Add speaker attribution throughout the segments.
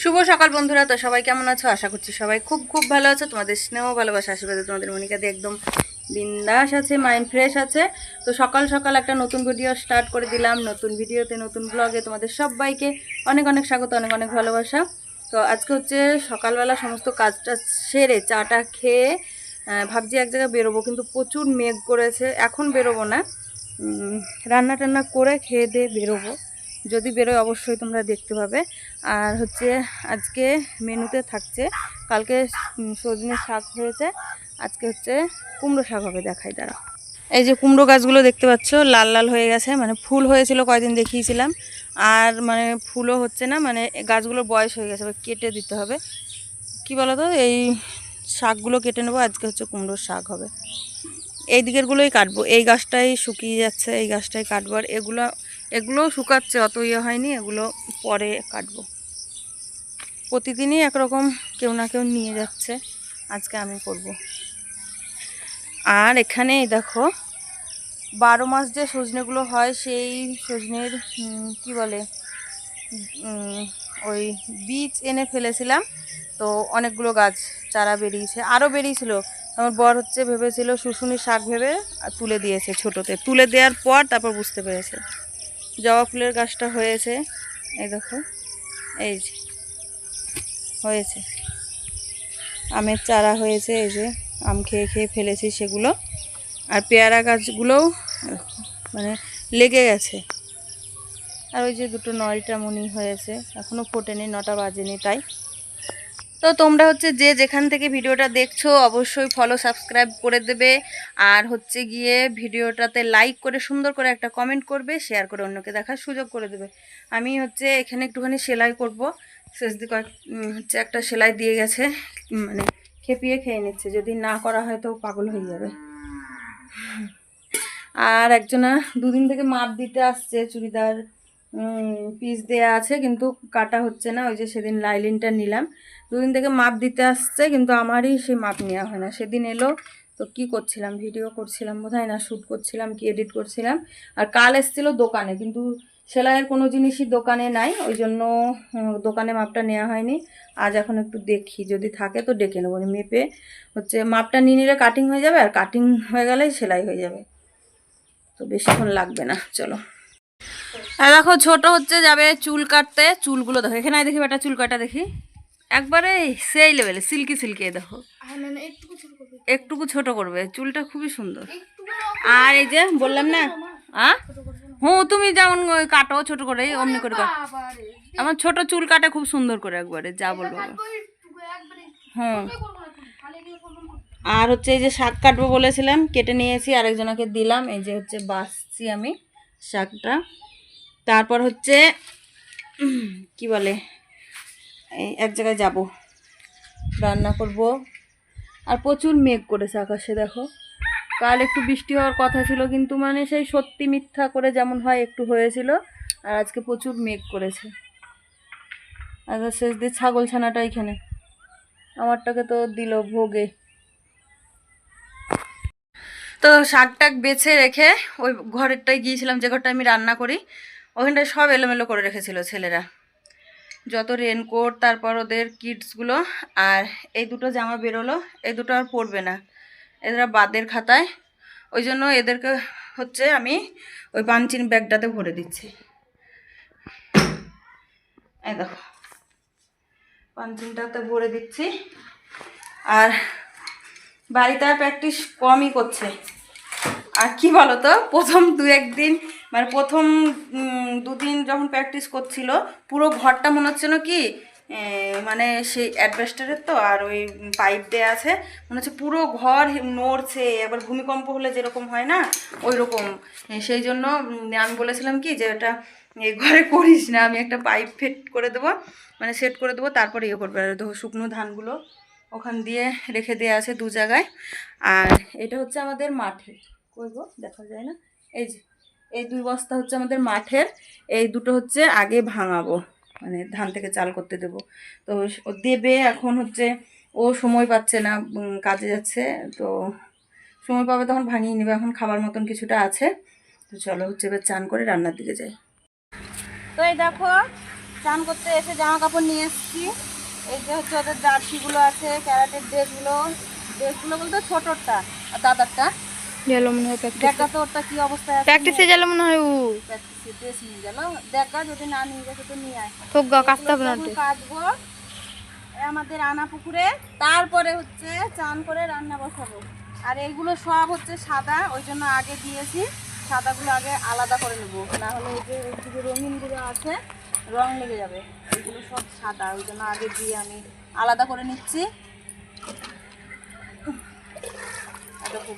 Speaker 1: শুভ সকাল বন্ধুরা, তো সবাই কেমন আছো? আশা করছি সবাই খুব খুব ভালো আছো। তোমাদের স্নেহ, ভালোবাসা, আশীর্বাদে তোমাদের মনিকাতে একদম বিন্দাস আছে মাইন্ড ফ্রেশ আছে। তো সকাল সকাল একটা নতুন ভিডিও স্টার্ট করে দিলাম। নতুন ভিডিওতে নতুন ব্লগে তোমাদের সবাইকে অনেক অনেক স্বাগত, অনেক অনেক ভালোবাসা। তো আজকে হচ্ছে সকালবেলা সমস্ত কাজটা সেরে চাটা খেয়ে ভাবছি এক জায়গায় বেরোবো, কিন্তু প্রচুর মেঘ করেছে। এখন বেরোবো না। রান্না টান্না করে খেয়ে দিয়ে বেরোবো। যদি বেরোয় অবশ্যই তোমরা দেখতে পাবে। আর হচ্ছে আজকে মেনুতে থাকছে, কালকে সজনে শাক হয়েছে, আজকে হচ্ছে কুমড়ো শাক হবে দেখাই দাঁড়া এই যে কুমড়ো গাছগুলো দেখতে পাচ্ছ, লাল লাল হয়ে গেছে মানে ফুল হয়েছিল কয়দিন দেখিয়েছিলাম, আর মানে ফুলও হচ্ছে না মানে গাছগুলোর বয়স হয়ে গেছে কেটে দিতে হবে। কি বলো তো এই শাকগুলো কেটে নেব, আজকে হচ্ছে কুমড়োর শাক হবে। এই দিকেরগুলোই কাটবো, এই গাছটাই শুকিয়ে যাচ্ছে, এই গাছটাই কাটবো, আর এগুলো এগুলোও শুকাচ্ছে, অত ইয়ে হয়নি, এগুলো পরে কাটবো। প্রতিদিনই একরকম কেউ না কেউ নিয়ে যাচ্ছে, আজকে আমি করব। আর এখানে দেখো, বারো মাস যে সজনেগুলো হয়, সেই সজনের কি বলে ওই বীজ এনে ফেলেছিলাম। তো অনেকগুলো গাছ, চারা বেরিয়েছে, আরও বেরিয়েছিল। আমার বর হচ্ছে ভেবেছিল শুশুনি শাক ভেবে তুলে দিয়েছে ছোটোতে। তুলে দেওয়ার পর তারপর বুঝতে পেরেছে। জবা ফুলের গাছটা হয়েছে। এই দেখো, এই যে, হয়েছে। আমের চারা হয়েছে, এই যে, আম খেয়ে খেয়ে ফেলেছি সেগুলো। আর পেয়ারা গাছগুলোও মানে লেগে গেছে। আর ওই যে দুটো নলটা মনি হয়েছে এখনও ফোটেনি, নটা বাজেনি তাই। তো তোমরা হচ্ছে যে যেখান থেকে ভিডিওটা দেখছ, অবশ্যই ফলো সাবস্ক্রাইব করে দেবে। আর হচ্ছে গিয়ে ভিডিওটাতে লাইক করে, সুন্দর করে একটা কমেন্ট করবে শেয়ার করে অন্যকে দেখার সুযোগ করে দেবে। আমি হচ্ছে এখানে একটুখানি সেলাই করব। শেষ দিকে হচ্ছে একটা সেলাই দিয়ে গেছে মানে খেপিয়ে খেয়ে নিচ্ছে। যদি না করা হয় তো পাগল হয়ে যাবে। আর একজনা দুদিন থেকে মাপ দিতে আসছে, চুড়িদার পিস দেয়া আছে, কিন্তু কাটা হচ্ছে না, ওই যে সেদিন লাইলিনটা নিলাম। দুদিন থেকে মাপ দিতে আসছে, কিন্তু আমারই সেই মাপ নেওয়া হয় না। সেদিন এলো, তো কি করছিলাম? ভিডিও করছিলাম, বোধহয় না শ্যুট করছিলাম, কি এডিট করছিলাম। আর কাল এসেছিল দোকানে, কিন্তু সেলাইয়ের কোনো জিনিসই দোকানে নাই, ওই জন্য দোকানে মাপটা নেওয়া হয়নি। আজ এখন একটু দেখি, যদি থাকে তো ডেকে নেব মেপে হচ্ছে মাপটা নিয়ে নিলে কাটিং হয়ে যাবে, আর কাটিং হয়ে গেলেই সেলাই হয়ে যাবে। তো বেশিক্ষণ লাগবে না, চলো। দেখো ছোট হচ্ছে যাবে চুল কাটতে চুলগুলো দেখো। এখানে দেখি বেটা চুল কাটা দেখি। একবারে সেই লেভেলে সিল্কি সিল্কি দেখো। একটুকু ছোট করবে। চুলটা খুবই সুন্দর। আর এই যে বললাম না আ হুঁ তুমি যেমন কাটো ছোট করে অমনি করে কাটো। আমার ছোট চুল কাটে খুব সুন্দর করে একবারে যা বলব। হুম। আর হচ্ছে এই যে শাক কাটবো বলেছিলাম কেটে নিয়েছি আরেকজনকে দিলাম। এই যে হচ্ছে বাসছি আমি শাকটা। তারপর হচ্ছে কি বলে? এই এক জায়গায় যাব। রান্না করব। আর প্রচুর মেঘ করেছে আকাশে, দেখো। কাল একটু বৃষ্টি হওয়ার কথা ছিল, কিন্তু মানে সেই সত্যি মিথ্যা করে যেমন হয় একটু হয়েছিল, আর আজকে প্রচুর মেঘ করেছে। আর শেষ দিয়ে ছাগল ছানাটা এখানে। আমারটাকে তো দিল ভোগে। তো শাক টাক বেছে রেখে ওই ঘরেরটায় গিয়েছিলাম, যে ঘরটা আমি রান্না করি। ওখানটায় সব এলোমেলো করে রেখেছিল ছেলেরা। যত রেনকোট তারপর ওদের কিডসগুলো আর এই দুটো জামা বেরোলো, এই দুটো আর পরবে না। এরা বাদের খাতায়। ওই জন্য এদেরকে হচ্ছে আমি ওই পাঞ্চিন ব্যাগটাতে ভরে দিচ্ছি। এই দেখো, পাঞ্চিনটাতে ভরে দিচ্ছি। আর বাড়িতে প্র্যাকটিস কমই করছে। আর কি বলো তো প্রথম দু একদিন মানে প্রথম দুদিন যখন প্র্যাকটিস করছিল, পুরো ঘরটা মনে হচ্ছে না কি মানে সেই অ্যাডভেস্টারের তো, আর ওই পাইপ দেওয়া আছে, মনে হচ্ছে পুরো ঘর নড়ছে, আবার ভূমিকম্প হলে যেরকম হয় না ওই রকম সেই জন্য আমি বলেছিলাম কি যে এটা এই ঘরে করিস না, আমি একটা পাইপ ফিট করে দেবো মানে সেট করে দেবো, তারপরে ইয়ে করবে। আর শুকনো ধানগুলো ওখান দিয়ে রেখে দেওয়া আছে দু জায়গায়। আর এটা হচ্ছে আমাদের মাঠে। করব দেখা যায় না? এই যে এই দুই বস্তা হচ্ছে আমাদের মাঠের, এই দুটো হচ্ছে আগে ভাঙাবো মানে ধান থেকে চাল করতে দেবো। তো ও দেবে এখন হচ্ছে, ও সময় পাচ্ছে না কাজে যাচ্ছে, তো সময় পাবে তখন ভাঙিয়ে নেবে, এখন খাবার মতন কিছুটা আছে। তো চলো হচ্ছে এবার চান করে রান্নার দিকে যাই। তো এই দেখো, চান করতে এসে জামা কাপড় নিয়ে এসেছি। এই যে হচ্ছে ওদের জার্সিগুলো আছে, ক্যারাটের ড্রেসগুলো ড্রেসগুলো বলতে ছোটোরটা, আর দাদারটা।
Speaker 2: গেল মনে হয় প্র্যাকটিস
Speaker 1: দেখা তো ওরটা কি অবস্থায় আছে?
Speaker 2: প্র্যাকটিসে গেল মনে হয় ও।
Speaker 1: প্র্যাকটিসে ড্রেস নিয়ে গেল। দেখা যদি না নিয়ে গেছে তো নিয়ে আয়।
Speaker 2: গা কাচতে হবে না
Speaker 1: আমাদের আনা পুকুরে তারপরে হচ্ছে চান করে রান্না বসাবো। আর এইগুলো সব হচ্ছে সাদা ওই জন্য আগে দিয়েছি। সাদাগুলো আগে আলাদা করে নেব। না হলে এই যে ওইদিকে রঙিনগুলো আছে রং লেগে যাবে। এইগুলো সব সাদা ওই জন্য আগে দিয়ে আমি আলাদা করে নিচ্ছি।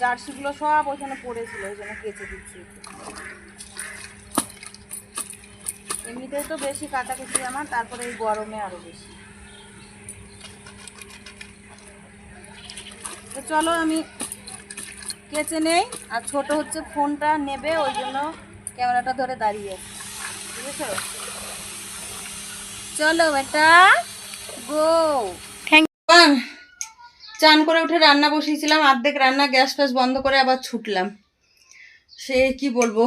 Speaker 1: জার্সিগুলো সব ওইখানে পড়েছিল, ওই জন্য কেচে দিচ্ছি এমনিতেই তো বেশি কাটাকুটি আমার, তারপরে এই গরমে আরও বেশি। তো চলো আমি কেচে নেই, আর ছোট হচ্ছে ফোনটা নেবে, ওই জন্য ক্যামেরাটা ধরে দাঁড়িয়ে। বুঝেছ? চলো বেটা গো।
Speaker 2: থ্যাংক
Speaker 1: চান করে উঠে রান্না বসিয়েছিলাম অর্ধেক রান্না গ্যাস ফ্যাস বন্ধ করে আবার ছুটলাম। সে কি বলব?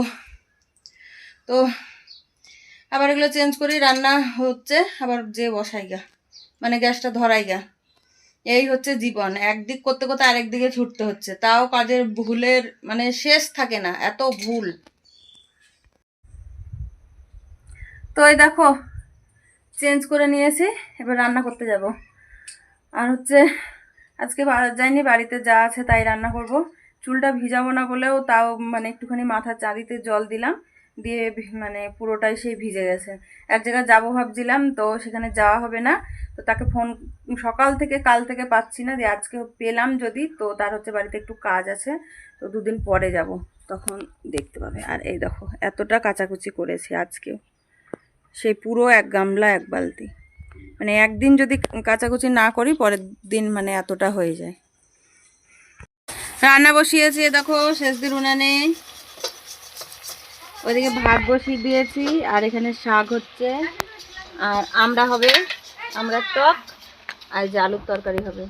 Speaker 1: তো আবার এগুলো চেঞ্জ করি রান্না হচ্ছে, আবার যে বসাই গা। মানে গ্যাসটা ধরাই গা। এই হচ্ছে জীবন, একদিক করতে করতে আরেক দিকে ছুটতে হচ্ছে। তাও কাজের ভুলের মানে শেষ থাকে না, এত ভুল। তো এই দেখো, চেঞ্জ করে নিয়েছি, এবার রান্না করতে যাব। আর হচ্ছে আজকে যাইনি, বাড়িতে যা আছে তাই রান্না করব। চুলটা ভিজাবো না বলেও তাও মানে একটুখানি মাথার চাঁদিতে জল দিলাম। দিয়ে মানে পুরোটাই সেই ভিজে গেছে। এক জায়গায় যাব ভাবছিলাম, তো সেখানে যাওয়া হবে না। তো তাকে ফোন, সকাল থেকে, কাল থেকে পাচ্ছি না। দিয়ে আজকে পেলাম যদি, তো তার হচ্ছে বাড়িতে একটু কাজ আছে। তো দুদিন পরে যাব। তখন দেখতে পাবে। আর এই দেখো, এতটা কাচাকুচি করেছি আজকে সেই পুরো এক গামলা, এক বালতি। মানে একদিন যদি কাচাকুচি না করি, পরের দিন মানে এতটা হয়ে যায়। রান্না বসিয়েছি দেখো, শেষ দিন উনানে। ওইদিকে ভাত বসিয়ে দিয়েছি, আর এখানে শাক হচ্ছে। আর আমরা হবে, আমরা টক, আর যে আলুর তরকারি হবে।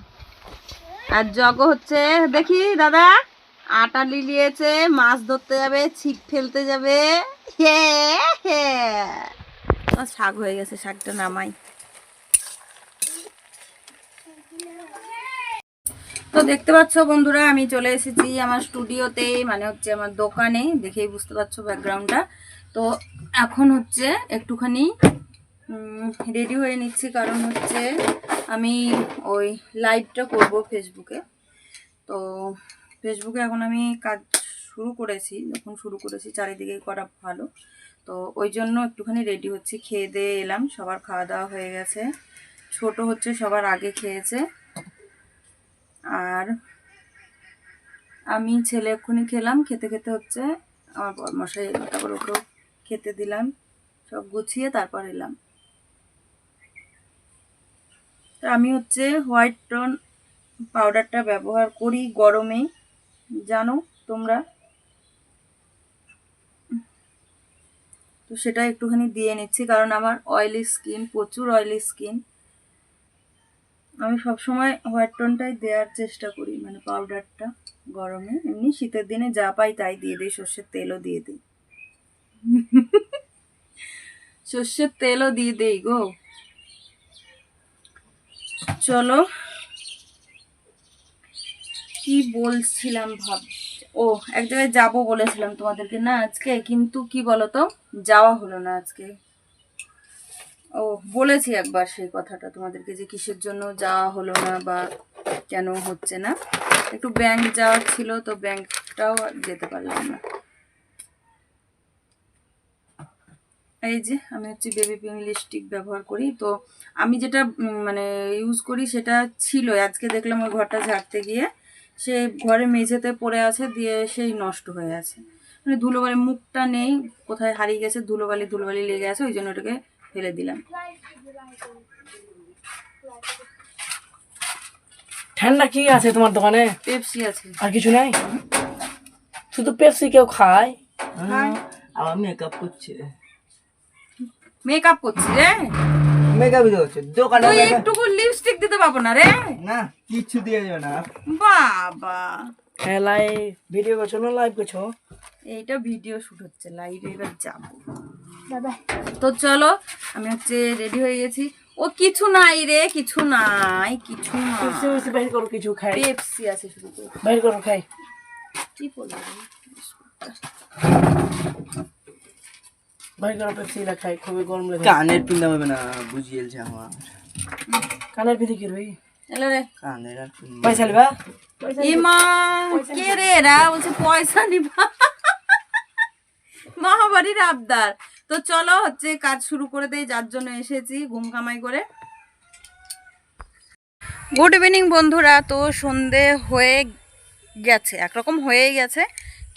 Speaker 1: আর জগ হচ্ছে, দেখি, দাদা, আটা লিলিয়েছে, মাছ ধরতে যাবে, ছিপ ফেলতে যাবে। হে হে। শাক হয়ে গেছে, শাকটা নামাই। তো দেখতে পাচ্ছ বন্ধুরা, আমি চলে এসেছি আমার স্টুডিওতে মানে হচ্ছে আমার দোকানে, দেখেই বুঝতে পারছ ব্যাকগ্রাউন্ডটা। তো এখন হচ্ছে একটুখানি রেডি হয়ে নিচ্ছি, কারণ হচ্ছে আমি ওই লাইভটা করব ফেসবুকে তো ফেসবুকে এখন আমি কাজ শুরু করেছি, যখন শুরু করেছি চারিদিকে করা ভালো। তো ওই জন্য একটুখানি রেডি হচ্ছি, খেয়ে দিয়ে এলাম, সবার খাওয়া দাওয়া হয়ে গেছে। ছোট হচ্ছে, সবার আগে খেয়েছে। আর আমি ছেলে এক্ষুনি খেলাম, খেতে খেতে হচ্ছে আমার মশাই তারপর ওকেও খেতে দিলাম, সব গুছিয়ে তারপর এলাম। তো আমি হচ্ছে হোয়াইট টোন পাউডারটা ব্যবহার করি গরমে, জানো তোমরা? তো সেটা একটুখানি দিয়ে নিচ্ছি, কারণ আমার অয়েলি স্কিন প্রচুর অয়েলি স্কিন আমি সবসময় হোয়াইট টোনটাই দেওয়ার চেষ্টা করি মানে পাউডারটা গরমে। এমনি শীতের দিনে যা পাই তাই দিয়ে দিই, সর্ষের তেলও দিয়ে দিই। সর্ষের তেলও দিয়ে দিই গো। চলো। কি বলছিলাম ভাব, ও, এক জায়গায় যাব বলেছিলাম তোমাদেরকে না আজকে, কিন্তু কি বলতো? যাওয়া হলো না আজকে। ও, বলেছি একবার সেই কথাটা তোমাদেরকে যে কিসের জন্য যাওয়া হলো না বা কেন হচ্ছে না। একটু ব্যাংক যাওয়ার ছিল, তো ব্যাংকটাও যেতে পারলাম না। এই যে আমি হচ্ছে বেবি পিঙ্ক লিপস্টিক ব্যবহার করি, তো আমি যেটা মানে ইউজ করি সেটা ছিল। আজকে দেখলাম ওই ঘরটা ঝাড়তে গিয়ে সে ঘরে মেঝেতে পড়ে আছে, দিয়ে সেই নষ্ট হয়ে আছে। মানে ধুলোবালি, মুখটা নেই, কোথায় হারিয়ে গেছে, ধুলোবালি ধুলোবালি লেগে আছে, ওই জন্য ওটাকে ফেলে দিলাম।
Speaker 3: ঠান্ডা কি আছে তোমার দোকানে?
Speaker 1: পেপসি আছে।
Speaker 3: আর কিছু নাই? শুধু পেপসি কেউ খায়।
Speaker 4: আবার মেকআপ করছে।
Speaker 1: মেকআপ করছি রে?
Speaker 4: মেকআপই তো হচ্ছে। দোকানে
Speaker 1: তুই একটুকু লিপস্টিক দিতে পাবো না রে?
Speaker 4: না কিচ্ছু দিয়ে যাবে না।
Speaker 1: বাবা।
Speaker 3: হ্যাঁ লাইভ ভিডিও করছ না লাইভ করছ?
Speaker 1: এইটা ভিডিও শুট হচ্ছে লাইভে এবার যাব। তো চলো আমি হচ্ছে রেডি হয়ে গেছি। ও কিছু নাই রে কিছু নাই কিছু নাই।
Speaker 3: করো কিছু খাই।
Speaker 1: পেপসি আছে শুধু
Speaker 3: বাইর করো খাই।
Speaker 1: কি বলব?
Speaker 3: বাইর করো পেপসি লা খাই খুবই গরম লাগে।
Speaker 4: কানের পিন্দা হবে না বুঝিয়েছে আমার।
Speaker 3: কানের ভিতরে কি রই?
Speaker 1: এলো রে।
Speaker 4: কানের আর
Speaker 3: পয়সা
Speaker 1: ইমা কে রে এরা? বলছে পয়সা নিবা। মহাবাড়ির আবদার। তো চলো হচ্ছে কাজ শুরু করে দেই, যার জন্য এসেছি ঘুম কামাই করে। গুড ইভিনিং বন্ধুরা, তো সন্ধে হয়ে গেছে, একরকম হয়েই গেছে।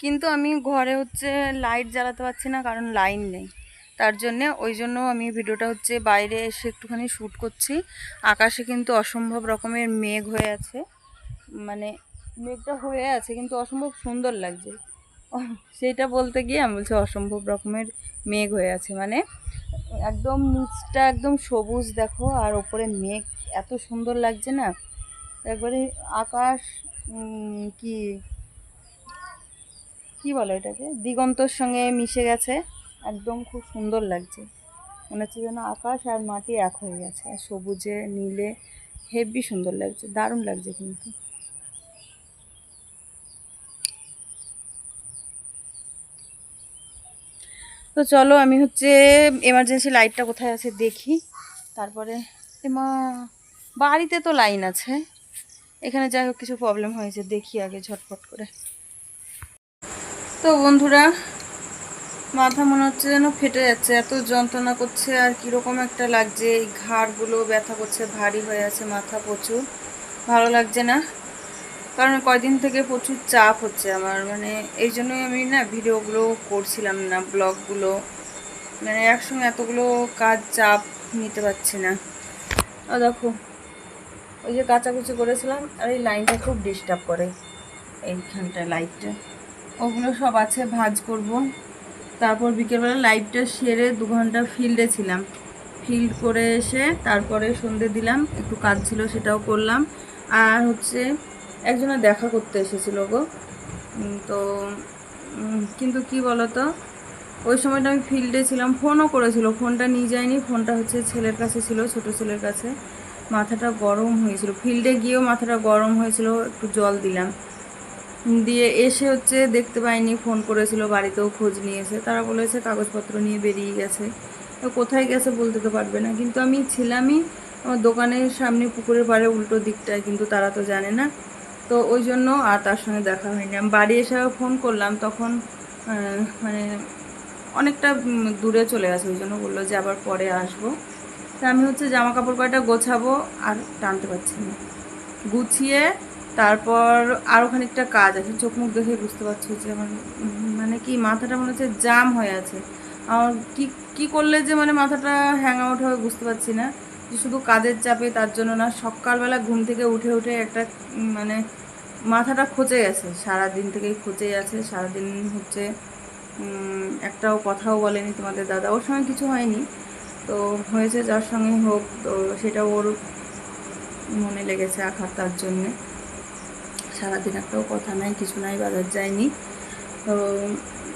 Speaker 1: কিন্তু আমি ঘরে হচ্ছে লাইট জ্বালাতে পারছি না, কারণ লাইন নেই। তার জন্যে ওই জন্য আমি ভিডিওটা হচ্ছে বাইরে এসে একটুখানি শ্যুট করছি। আকাশে কিন্তু অসম্ভব রকমের মেঘ হয়ে আছে। মানে মেঘটা হয়ে আছে, কিন্তু অসম্ভব সুন্দর লাগছে। সেইটা বলতে গিয়ে আমি বলছি অসম্ভব রকমের মেঘ হয়ে আছে। মানে একদম নিচটা একদম সবুজ দেখো, আর ওপরে মেঘ এত সুন্দর লাগছে না? একবারে আকাশ কি কি বলো এটাকে দিগন্তর সঙ্গে মিশে গেছে, একদম খুব সুন্দর লাগছে। মনে হচ্ছে যেন আকাশ আর মাটি এক হয়ে গেছে, আর সবুজে, নীলে, হেভি সুন্দর লাগছে, দারুণ লাগছে কিন্তু। তো চলো আমি হচ্ছে এমার্জেন্সি লাইটটা কোথায় আছে দেখি। তারপরে এমা, বাড়িতে তো লাইন আছে। এখানে যাই হোক, কিছু প্রবলেম হয়েছে, দেখি আগে ঝটপট করে। তো বন্ধুরা, মাথা মনে হচ্ছে যেন ফেটে যাচ্ছে, এত যন্ত্রণা করছে, আর কীরকম একটা লাগছে, এই ঘাড়গুলো ব্যথা করছে, ভারী হয়ে আছে মাথা প্রচুর। ভালো লাগছে না? কারণ কয়দিন থেকে প্রচুর চাপ হচ্ছে আমার। মানে এই জন্যই আমি না ভিডিওগুলো করছিলাম না, ব্লগগুলো। মানে একসঙ্গে এতগুলো কাজ চাপ নিতে পারছি না। ও দেখো, ওই যে কাচাকুচি করেছিলাম আর এই লাইনটা খুব ডিস্টার্ব করে এইখানটা লাইটটা ওগুলো সব আছে, ভাজ করব। তারপর বিকেলবেলা লাইটটা সেরে দু ঘণ্টা ফিল্ডে ছিলাম। ফিল্ড করে এসে তারপরে সন্ধে দিলাম, একটু কাজ ছিল সেটাও করলাম। আর হচ্ছে একজনের দেখা করতে এসেছিল গো। তো কিন্তু কি বলতো, ওই সময়টা আমি ফিল্ডে ছিলাম, ফোনও করেছিল, ফোনটা নিয়ে যায়নি, ফোনটা হচ্ছে ছেলের কাছে ছিল, ছোট ছেলের কাছে। মাথাটা গরম হয়েছিল, ফিল্ডে গিয়েও মাথাটা গরম হয়েছিল, একটু জল দিলাম। দিয়ে এসে হচ্ছে দেখতে পাইনি, ফোন করেছিল, বাড়িতেও খোঁজ নিয়েছে তারা বলেছে কাগজপত্র নিয়ে বেরিয়ে গেছে। কোথায় গেছে বলতে তো পারবে না, কিন্তু আমি ছিলামই, আমার দোকানের সামনে পুকুরের পাড়ে উল্টো দিকটায়, কিন্তু তারা তো জানে না। তো ওই জন্য আর তার সঙ্গে দেখা হয়নি। আমি বাড়ি এসে ফোন করলাম, তখন মানে অনেকটা দূরে চলে গেছে, ওই জন্য বলল যে আবার পরে আসব। তা আমি হচ্ছে জামা কাপড় কয়টা গোছাবো আর টানতে পারছি না। গুছিয়ে তারপর আরও খানিকটা কাজ আছে, চোখ মুখ দেখে বুঝতে পারছি যে আমার মানে কি মাথাটা মনে হচ্ছে জাম হয়ে আছে। আমার কি কি করলে যে মানে মাথাটা হ্যাং আউট হবে বুঝতে পারছি না। যে শুধু কাজের চাপে তার জন্য না, সকালবেলা ঘুম থেকে উঠে উঠে একটা মানে মাথাটা খচে গেছে সারা দিন থেকেই খচেই আছে, সারাদিন হচ্ছে একটাও কথাও বলেনি তোমাদের দাদা। ওর সঙ্গে কিছু হয়নি, তো হয়েছে যার সঙ্গে হোক, তো সেটা ওর মনে লেগেছে আঘাত তার জন্যে। সারাদিন একটাও কথা নাই, কিছু নাই, বাজার যায়নি। তো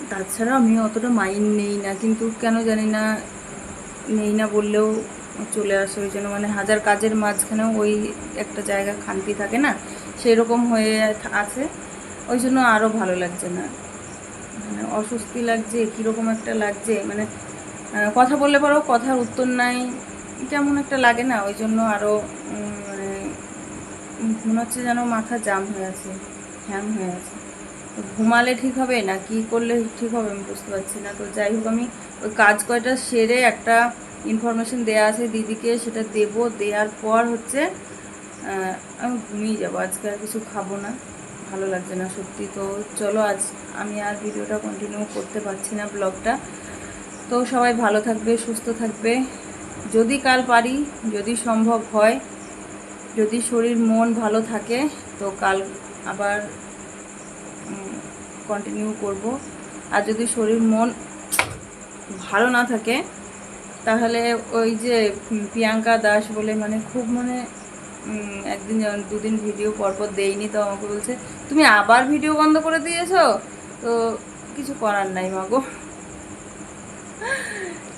Speaker 1: তাছাড়া আমি অতটা মাইন্ড নেই না, কিন্তু কেন জানি না, নেই না বললেও চলে আসে। ওই জন্য মানে হাজার কাজের মাঝখানেও ওই একটা জায়গা খান্তি থাকে না সেই রকম হয়ে আছে। ওই জন্য আরও ভালো লাগছে না। মানে অস্বস্তি লাগছে, কীরকম একটা লাগছে মানে কথা বললে পরেও কথার উত্তর নাই কেমন একটা লাগে না। ওই জন্য আরও মানে মনে হচ্ছে যেন মাথা জাম হয়ে আছে, হ্যাং হয়ে আছে। ঘুমালে ঠিক হবে না কি করলে ঠিক হবে আমি বুঝতে পারছি না। তো যাই হোক, আমি ওই কাজ কয়টা সেরে একটা ইনফরমেশন দেওয়া আছে দিদিকে, সেটা দেবো। দেওয়ার পর হচ্ছে আমি ঘুমিয়ে যাব। আজকে আর কিছু খাব না। ভালো লাগছে না সত্যি। তো চলো আজ আমি আর ভিডিওটা কন্টিনিউ করতে পারছি না ব্লগটা তো সবাই ভালো থাকবে, সুস্থ থাকবে। যদি কাল পারি, যদি সম্ভব হয়, যদি শরীর, মন ভালো থাকে, তো কাল আবার কন্টিনিউ করব। আর যদি শরীর, মন ভালো না থাকে, তাহলে ওই যে প্রিয়াঙ্কা দাস বলে মানে খুব মানে একদিন যেমন দুদিন ভিডিও পরপর দেইনি তো আমাকে বলছে, তুমি আবার ভিডিও বন্ধ করে দিয়েছ? তো কিছু করার নাই মাগো।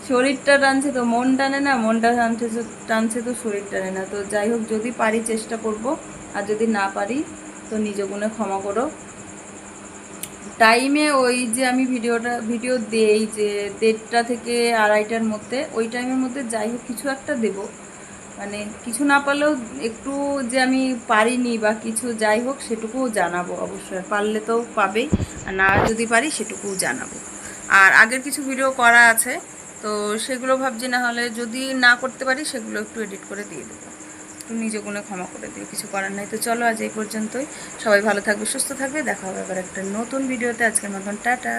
Speaker 1: শরীরটা টানছে তো, মন টানে না, মনটা টানছে টানছে তো শরীর টানে না। তো যাই হোক, যদি পারি চেষ্টা করব, আর যদি না পারি, তো নিজ গুণে ক্ষমা করো। টাইমে ওই যে আমি ভিডিওটা ভিডিও দেই যে দেড়টা থেকে আড়াইটার মধ্যে, ওই টাইমের মধ্যে যাই হোক, কিছু একটা দেব। মানে কিছু না পারলেও একটু যে আমি পারিনি বা কিছু যাই হোক, সেটুকুও জানাব অবশ্যই। পারলে তো পাবেই, আর না যদি পারি, সেটুকুও জানাব। আর আগের কিছু ভিডিও করা আছে, তো সেগুলো ভাবছি না হলে যদি না করতে পারি, সেগুলো একটু এডিট করে দিয়ে দেবো। একটু নিজে গুণে ক্ষমা করে দিও, কিছু করার নাই। তো চলো আজ এই পর্যন্তই। সবাই ভালো থাকবে, সুস্থ থাকবে। দেখা হবে আবার একটা নতুন ভিডিওতে আজকের মতন, টাটা।